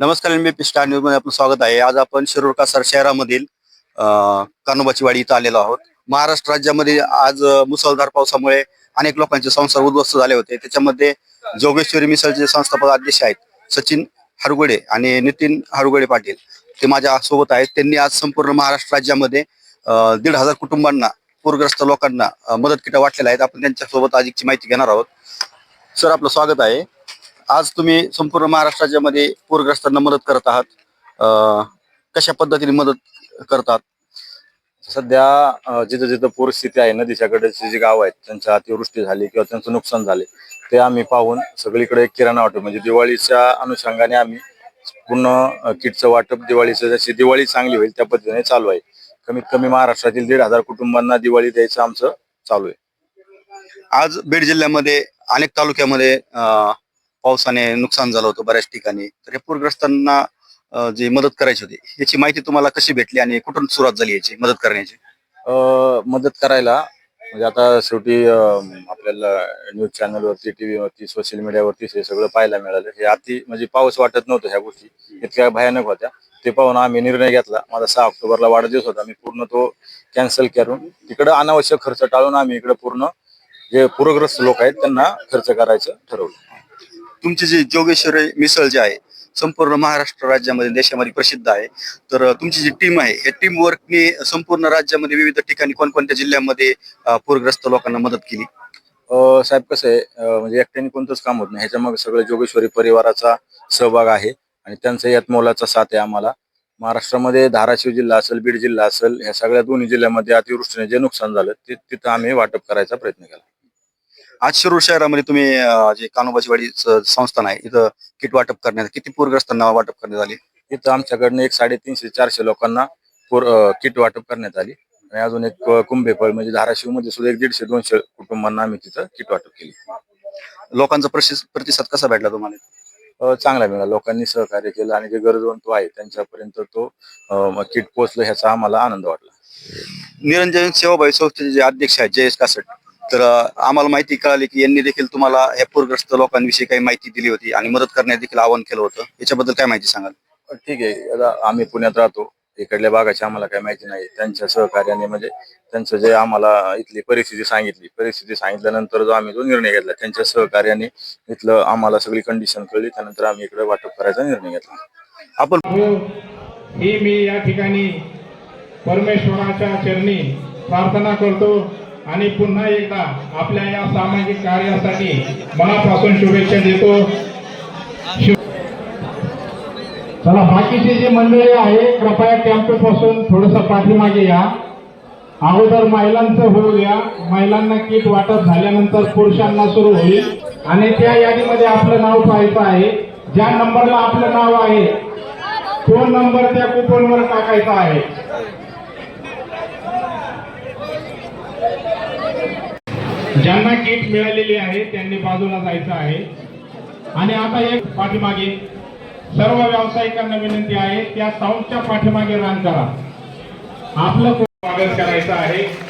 नमस्कार मी बी स्टार न्यूजमध्ये आपलं स्वागत आहे. आज आपण शिरूर कासार शहरामधील अं, वाडी इथं आलेलो आहोत. महाराष्ट्र राज्यामध्ये आज मुसळधार पावसामुळे अनेक लोकांचे संसार उद्ध्वस्त झाले होते. त्याच्यामध्ये जोगेश्वरी मिसळचे संस्थापक अध्यक्ष आहेत सचिन हरगुडे आणि नितीन हरगुडे पाटील. ते माझ्या सोबत आहेत. त्यांनी आज संपूर्ण महाराष्ट्र राज्यामध्ये दीड हजार कुटुंबांना पूरग्रस्त लोकांना मदत किटा वाटलेल्या आहेत. आपण त्यांच्यासोबत अधिकची माहिती घेणार आहोत. सर आपलं स्वागत आहे. आज तुम्ही संपूर्ण महाराष्ट्र राज्यामध्ये पूरग्रस्तांना मदत करत आहात. अं, कशा पद्धतीने मदत करतात? सध्या जिथं जिथं पूरस्थिती आहे नदीच्या कडेचे जे गाव आहेत त्यांच्या अतिवृष्टी झाली किंवा त्यांचं नुकसान झाले ते आम्ही पाहून सगळीकडे किराणा वाटप म्हणजे दिवाळीच्या अनुषंगाने आम्ही पूर्ण किटचं वाटप दिवाळीचं जशी दिवाळी चांगली होईल त्या पद्धतीने चालू आहे. कमीत कमी महाराष्ट्रातील दीड हजार कुटुंबांना दिवाळी द्यायचं आमचं चालू आहे. आज बीड जिल्ह्यामध्ये अनेक तालुक्यामध्ये पावसाने नुकसान झालं होतं बऱ्याच ठिकाणी. तर हे पूरग्रस्तांना जे जी मदत करायची होती याची माहिती तुम्हाला कशी भेटली आणि कुठून सुरुवात झाली याची मदत करण्याची? अ, मदत करायला म्हणजे आता शेवटी आपल्याला न्यूज चॅनलवरती टीव्हीवरती सोशल मीडियावरती हे सगळं पाहायला मिळालं. हे अति म्हणजे पाऊस वाटत नव्हतं ह्या गोष्टी इतक्या भयानक होत्या. ते पाहून आम्ही निर्णय घेतला. माझा सहा ऑक्टोबरला वाढदिवस होता. मी पूर्ण तो कॅन्सल करून तिकडं अनावश्यक खर्च टाळून आम्ही इकडे पूर्ण जे पूरग्रस्त लोक आहेत त्यांना खर्च करायचं ठरवलं. तुमची जी जोगेश्वरी मिसळ जे आहे संपूर्ण महाराष्ट्र राज्यामध्ये देशामध्ये प्रसिद्ध आहे. तर तुमची जी टीम आहे या टीम वर्कने संपूर्ण राज्यामध्ये विविध ठिकाणी कोणकोणत्या जिल्ह्यामध्ये पूरग्रस्त लोकांना मदत केली? साहेब कसं आहे म्हणजे एकट्याने कोणतंच काम होत नाही. ह्याच्या मग सगळं जोगेश्वरी परिवाराचा सहभाग आहे आणि त्यांचा यात मोलाचा साथ आहे आम्हाला. महाराष्ट्रामध्ये धाराशिव जिल्हा असेल बीड जिल्हा असेल ह्या सगळ्या दोन्ही जिल्ह्यामध्ये अतिवृष्टीने जे नुकसान झालं ते तिथं आम्ही वाटप करायचा प्रयत्न केला. आज शिरूर शहरामध्ये तुम्ही अं, जे कानोबाची वाडीचं संस्थान आहे इथं किट वाटप करण्यात किती पूरग्रस्तांना वाटप करण्यात आले? इथं आमच्याकडनं एक साडेतीनशे चारशे लोकांना पूर किट वाटप करण्यात आली. आणि अजून एक अ, कुंभेफळ म्हणजे धाराशिवमध्ये सुद्धा एक दीडशे दोनशे कुटुंबांना आम्ही तिथं किट वाटप केली. लोकांचा प्रतिसाद कसा भेटला तुम्हाला? अ, चांगला मिळाला. लोकांनी सहकार्य केलं आणि जे गरजवंत आहे त्यांच्यापर्यंत तो किट पोहोचलं ह्याचा आम्हाला आनंद वाटला. निरंजन सेवाभावी संस्थेचे जे अध्यक्ष आहेत जयेश कासट तर आम्हाला माहिती कळाली की यांनी देखील तुम्हाला या पूरग्रस्त लोकांविषयी काही माहिती दिली होती आणि मदत करण्यात देखील आवाहन केलं होतं. याच्याबद्दल काय माहिती सांगाल? ठीक आहे. आता आम्ही पुण्यात राहतो. इकडल्या भागाची आम्हाला काही माहिती नाही. त्यांच्या सहकार्याने म्हणजे त्यांचं जे आम्हाला इथली परिस्थिती सांगितली. परिस्थिती सांगितल्यानंतर जो आम्ही तो निर्णय घेतला. त्यांच्या सहकार्याने इथलं आम्हाला सगळी कंडिशन कळली. त्यानंतर आम्ही इकडे वाटप करायचा निर्णय घेतला. आपण ही मी या ठिकाणी परमेश्वराच्या चरणी प्रार्थना करतो. आणि पुन्हा एकदा आपल्या या सामाजिक कार्यासाठी मनापासून शुभेच्छा देतो. चला बाकीचे जे मंडळी आहे कृपया टेम्पो पासून थोडस पाठीमागे या. अगोदर महिलांचं होऊ द्या. महिलांना किट वाटप झाल्यानंतर पुरुषांना सुरू होईल. आणि त्या यादीमध्ये आपलं नाव पाहायचं आहे. ज्या नंबरला आपलं नाव आहे तो नंबर त्या कुपनवर टाकायचा आहे. ज्यांना किट मिळालेली आहे त्यांनी बाजूला जायचं आहे. आणि आता एक पाठीमागे सर्व व्यावसायिकांना विनंती आहे त्या साऊंडच्या पाठीमागे रान करा. आपलं स्वागत करायचं आहे.